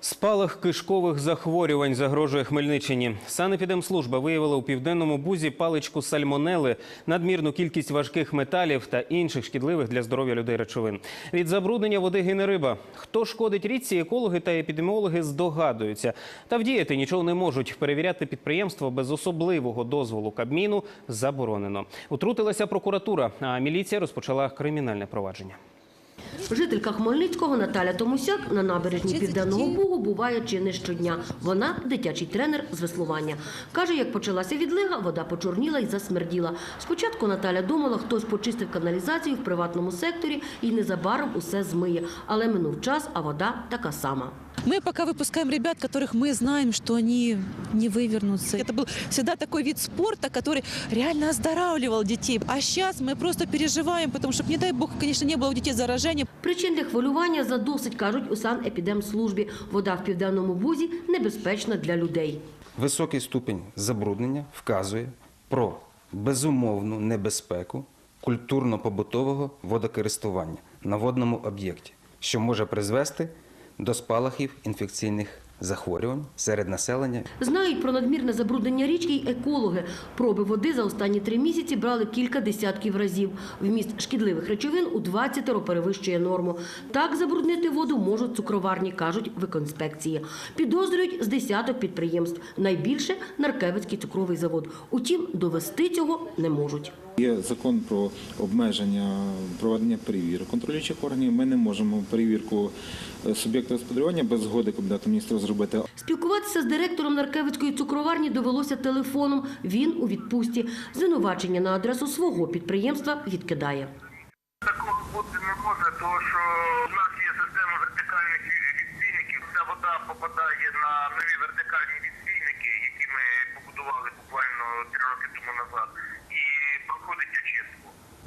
Спалах кишкових захворювань загрожує Хмельниччині. Санепідемслужба виявила у південному бузі паличку сальмонели, надмірну кількість важких металів та інших шкідливих для здоров'я людей речовин. Від забруднення води гине риба. Хто шкодить річці, екологи та епідеміологи здогадуються. Та вдіяти нічого не можуть. Перевіряти підприємство без особливого дозволу Кабміну заборонено. Утрутилася прокуратура, а міліція розпочала кримінальне провадження. Жителька Хмельницького Наталя Томусяк на набережні Південного Бугу буває чи не щодня. Вона дитячий тренер з веслування. Каже, як почалася відлига, вода почорніла і засмерділа. Спочатку Наталя думала, хтось почистив каналізацію в приватному секторі і незабаром усе змиє. Але минув час, а вода така сама. Мы пока выпускаем ребят, которых мы знаем, что они не вывернутся. Это был всегда такой вид спорта, который реально оздоравливал детей. А сейчас мы просто переживаем, потому что, не дай бог, конечно, не было у детей заражения. Причин для хвилювання задосить, кажуть у санепідемслужбі. Вода в Південному Бузі небезпечна для людей. Високий ступінь забруднення вказує про безумовну небезпеку культурно-побутового водокористування на водному об'єкті, що може призвести до спалахів інфекційних захворювань серед населення Знають про надмірне забруднення річки й екологи. Проби води за останні три місяці брали кілька десятків разів. Вміст шкідливих речовин у 20 перевищує норму. Так забруднити воду можуть цукроварні, кажуть в екоінспекції. Підозрюють з десяток підприємств. Найбільше – Наркевицький цукровий завод. Утім, довести цього не можуть. Є закон про обмеження проведення перевірок контролюючих органів. Ми не можемо перевірку е, суб'єкта господарювання без згоди Кабінету міністрів зробити. Спілкуватися з директором Наркевицької цукроварні довелося телефоном. Він у відпустці. Звинувачення на адресу свого підприємства відкидає. Такого бути не може, тому що в нас є система вертикальних відстійників. Ця вода попадає на нові вертикальні відстійники, які ми побудували буквально три роки тому назад.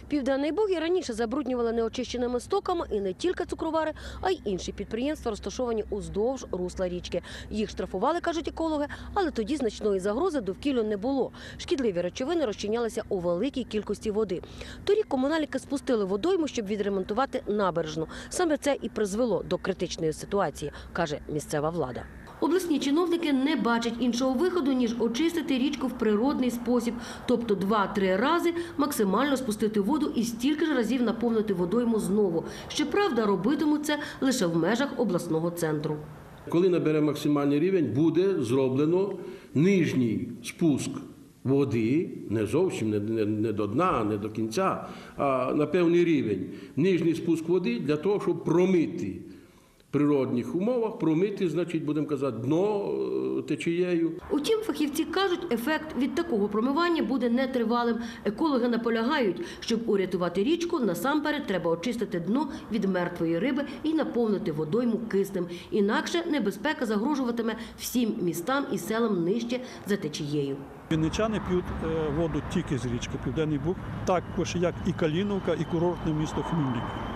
Південний Буг і раніше забруднювали неочищеними стоками і не тільки цукровари, а й інші підприємства, розташовані уздовж русла річки. Їх штрафували, кажуть екологи, але тоді значної загрози довкіллю не було. Шкідливі речовини розчинялися у великій кількості води. Торік комунальники спустили водойму, щоб відремонтувати набережну. Саме це і призвело до критичної ситуації, каже місцева влада. Обласні чиновники не бачать іншого виходу, ніж очистити річку в природний спосіб, тобто два-три рази максимально спустити воду і стільки ж разів наповнити водойму знову. Щоправда, робитимуть це лише в межах обласного центру. Коли набере максимальний рівень, буде зроблено нижній спуск води, не зовсім не, не, не до дна, не до кінця, а на певний рівень. Нижній спуск води для того, щоб промити природних умовах, промити, значить, будемо казати, дно е, течією. Утім, фахівці кажуть, ефект від такого промивання буде нетривалим. Екологи наполягають, щоб урятувати річку, насамперед треба очистити дно від мертвої риби і наповнити водойму киснем. Інакше небезпека загрожуватиме всім містам і селам нижче за течією. Вінничани п'ють е, воду тільки з річки Південний Буг, також як і Каліновка, і курортне місто Хмільник.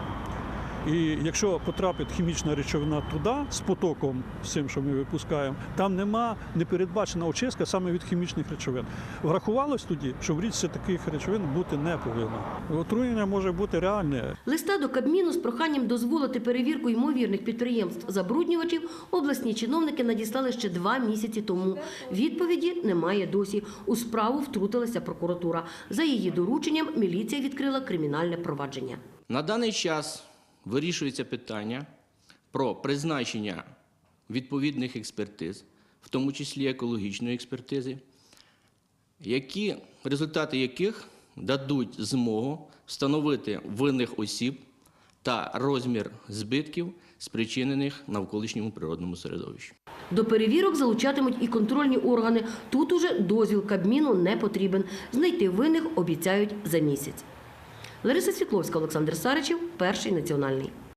І якщо потрапить хімічна речовина туди з потоком, з цим, що ми випускаємо, там нема непередбачена очистка саме від хімічних речовин. Врахувалось тоді, що в річці таких речовин бути не повинно. Отруєння може бути реальне. Листа до Кабміну з проханням дозволити перевірку ймовірних підприємств забруднювачів обласні чиновники надіслали ще два місяці тому. Відповіді немає досі. У справу втрутилася прокуратура. За її дорученням міліція відкрила кримінальне провадження. На даний час вирішується питання про призначення відповідних експертиз, в тому числі екологічної експертизи, які, результати яких дадуть змогу встановити винних осіб та розмір збитків, спричинених навколишньому природному середовищу. До перевірок залучатимуть і контрольні органи. Тут уже дозвіл Кабміну не потрібен. Знайти винних обіцяють за місяць. Лариса Світловська, Олександр Саричів, перший національний.